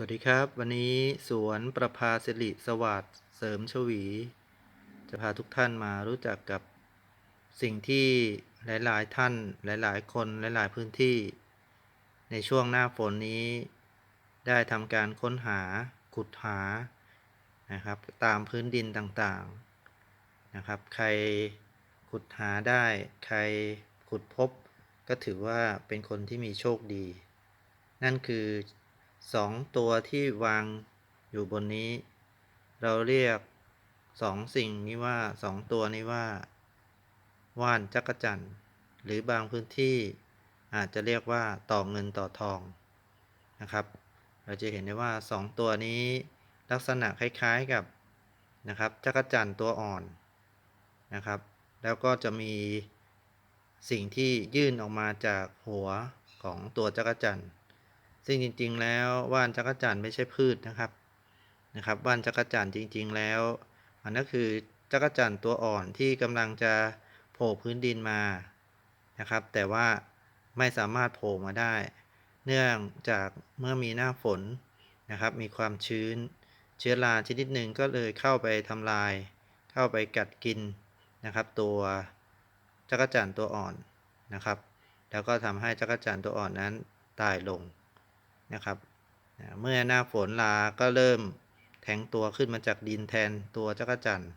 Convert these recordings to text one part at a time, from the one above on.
สวัสดีครับ วันนี้สวนประภาสิริสวัสดิ์เสริมชวี จะพาทุกท่านมารู้จักกับสิ่งที่หลาย ๆ ท่านหลาย ๆ คนหลาย ๆ พื้นที่ ในช่วงหน้าฝนนี้ ได้ทำการค้นหาขุดหานะครับ ตามพื้นดินต่างๆนะครับ ใครขุดหาได้ ใครขุดพบ ก็ถือว่าเป็นคนที่มีโชคดี นั่นคือ สองตัวที่วางอยู่บนนี้ เราเรียกสองสิ่งนี้ว่าสองตัวนี้ว่า ว่านจักรจันทร์หรือบางพื้นที่อาจจะเรียกว่าต่อเงินต่อทองนะครับ เราจะเห็นได้ว่าสองตัวนี้ลักษณะคล้ายๆกับนะครับจักรจันทร์ตัวอ่อนนะครับ แล้วก็จะมีสิ่งที่ยื่นออกมาจากหัวของตัวจักรจันทร์ ซึ่งจริง ๆ แล้วว่านจักรจันทร์ไม่ใช่พืชนะครับนะครับ ว่านจักรจันทร์จริง ๆ แล้วมันก็คือจักรจันทร์ตัวอ่อนที่กำลังจะโผล่พื้นดินมานะครับ แต่ว่าไม่สามารถโผล่มาได้ เนื่องจากเมื่อมีหน้าฝนนะครับ มีความชื้น เชื้อราชนิดหนึ่งก็เลยเข้าไปทำลาย เข้าไปกัดกินนะครับ ตัวจักรจันทร์ตัวอ่อนนะครับ แล้วก็ทำให้จักรจันทร์ตัวอ่อนนั้นตายลง นะครับ เมื่อหน้าฝนลาก็เริ่มแทงตัวขึ้นมาจากดินแทนตัวจักรจันทร์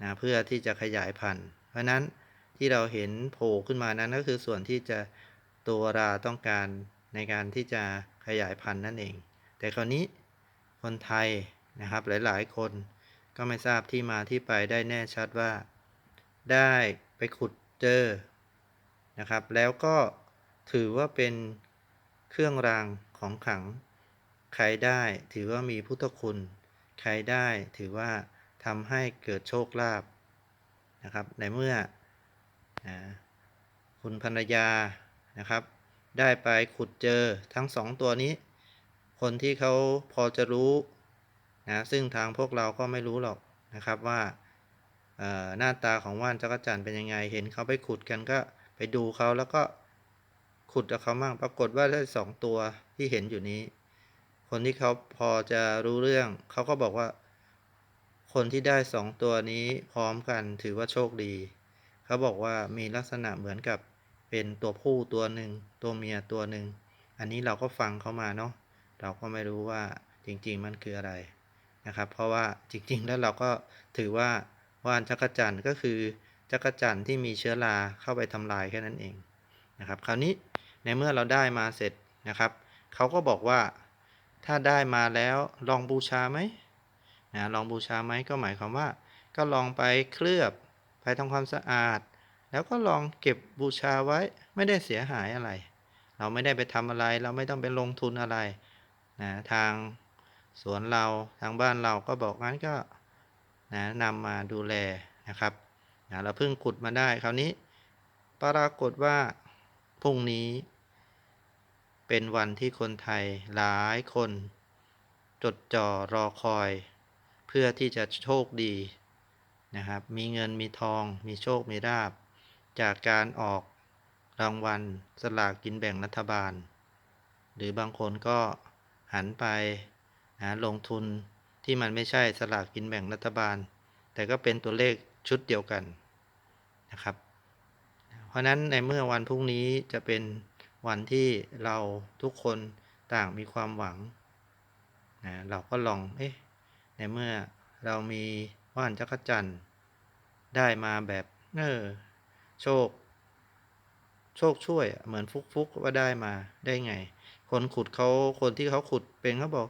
นะเพื่อที่จะขยายพันธุ์ เพราะนั้นที่เราเห็นโผล่ขึ้นมานั้นก็คือส่วนที่จะตัวราต้องการในการที่จะขยายพันธุ์นั่นเอง แต่คราวนี้คนไทยนะครับหลายๆ คนก็ไม่ทราบที่มาที่ไปได้แน่ชัดว่า ได้ไปขุดเจอนะครับ แล้วก็ถือว่าเป็นเครื่องราง ของขลัง ใครได้ถือว่ามีพุทธคุณ ใครได้ถือว่าทำให้เกิดโชคลาภนะครับ ในเมื่อคุณภรรยานะครับ ได้ไปขุดเจอทั้งสองตัวนี้ คนที่เขาพอจะรู้นะซึ่งทางพวกเราก็ไม่รู้หรอกนะครับว่าหน้าตาของว่านจักรจันทร์เป็นยังไง เห็นเขาไปขุดกันก็ไปดูเขาแล้วก็ ขุดกับเขามั่งปรากฏว่าได้สองตัวที่เห็นอยู่นี้ คนที่เขาพอจะรู้เรื่อง เขาก็บอกว่า คนที่ได้สองตัวนี้พร้อมกันถือว่าโชคดี เขาบอกว่ามีลักษณะเหมือนกับเป็นตัวผู้ตัวหนึ่งตัวเมียตัวหนึ่งอันนี้เราก็ฟังเขามาเนาะเราก็ไม่รู้ว่าจริง ๆ มันคืออะไรนะครับ เพราะว่าจริง ๆ แล้วเราก็ถือว่าว่านจักรจันทร์ก็คือจักรจันทร์ที่มีเชื้อราเข้าไปทำลายแค่นั้นเอง นะครับ คราวนี้ในเมื่อเราได้มาเสร็จนะครับเขาก็บอกว่าถ้าได้มาแล้วลองบูชาไหมนะลองบูชาไหมก็หมายความว่า ก็ลองไปเคลือบไปทำความสะอาด แล้วก็ลองเก็บบูชาไว้ไม่ได้เสียหายอะไร เราไม่ได้ไปทำอะไร เราไม่ต้องไปลงทุนอะไรนะทางสวนเราทางบ้านเราก็บอกงั้นก็นะนำมาดูแลนะครับนะเราเพิ่งขุดมาได้คราวนี้ ปรากฏว่า พรุ่งนี้ เป็นวันที่คนไทยหลายคน จดจ่อรอคอย เพื่อที่จะโชคดีนะครับ มีเงินมีทอง มีโชคมีลาบ จากการออกรางวัลสลากกินแบ่งรัฐบาล หรือบางคนก็หันไปนะลงทุนที่มันไม่ใช่สลากกินแบ่งรัฐบาล แต่ก็เป็นตัวเลขชุดเดียวกันนะครับ เพราะนั้นในเมื่อวันพรุ่งนี้จะเป็นวันที่เราทุกคนต่างมีความหวังนะเราก็ลองเอ๊ะในเมื่อเรามีว่านจักรจันทร์ได้มาแบบเออโชค โชคช่วยเหมือนฟุกๆว่าได้มาได้ไง คนขุดเขาคนที่เขาขุดเป็นเขาบอก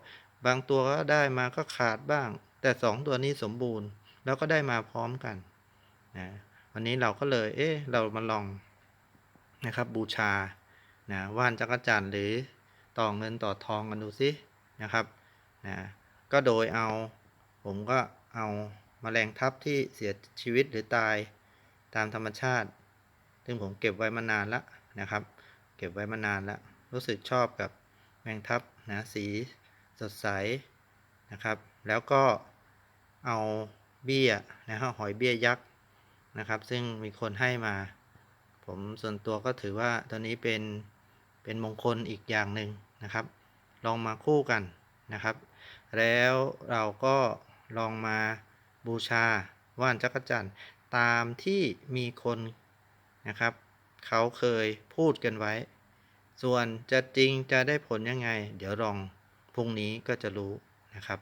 บางตัวก็ได้มาก็ขาดบ้าง แต่สองตัวนี้สมบูรณ์ แล้วก็ได้มาพร้อมกันนะ วันนี้เราก็เลย เอ๊ะเรามาลองนะครับ บูชานะว่านจักรจันทร์หรือต่อเงินต่อทองกันดูสินะครับนะก็โดยเอาผมก็เอามาแมลงทับที่เสียชีวิตหรือตายตามธรรมชาติ ซึ่งผมเก็บไว้มานานแล้วนะครับ เก็บไว้มานานแล้วรู้สึกชอบกับแมงทับนะสีสดใสนะครับ แล้วก็เอาเบี้ยนะฮะหอยเบี้ยยักษ์ นะครับ ซึ่งมีคนให้มา ผมส่วนตัวก็ถือว่าตัวนี้เป็นเป็นมงคลอีกอย่างหนึ่งนะครับ ลองมาคู่กันนะครับ แล้วเราก็ลองมาบูชาว่านจักรจันทร์ตามที่มีคนนะครับ เขาเคยพูดกันไว้ ส่วนจะจริงจะได้ผลยังไง เดี๋ยวลองพรุ่งนี้ก็จะรู้นะครับ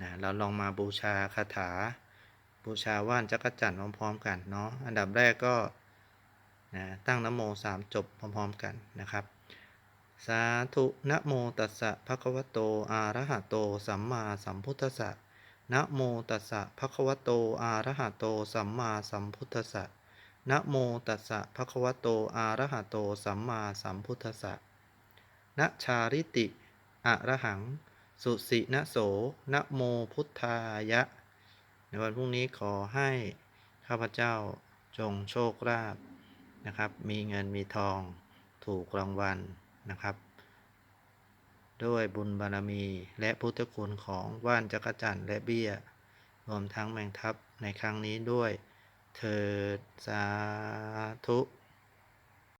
นะเราลองมาบูชาคาถา บูชาว่านจักรจันทร์พร้อมๆกันเนาะอันดับแรกก็นะตั้งนโมสามจบพร้อมๆกันนะครับสาธุนะโมตัสสะภะคะวะโตอะระหะโต สัมมาสัมพุทธัสสะนะโมตัสสะภะคะวะโตอะระหะโต สัมมาสัมพุทธัสสะนะโมตัสสะภะคะวะโตอะระหะโต สัมมาสัมพุทธัสสะนะชาริติอะระหัง สุสินะโสนะโมพุทธายะ ในวันพรุ่งนี้ขอให้ข้าพเจ้าจงโชคลาภนะครับ มีเงินมีทองถูกรางวัลนะครับ ด้วยบุญบารมีและพุทธคุณของว่านจักรจันทร์และเบี้ย รวมทั้งแมงทับในครั้งนี้ด้วยเถิดสาธุ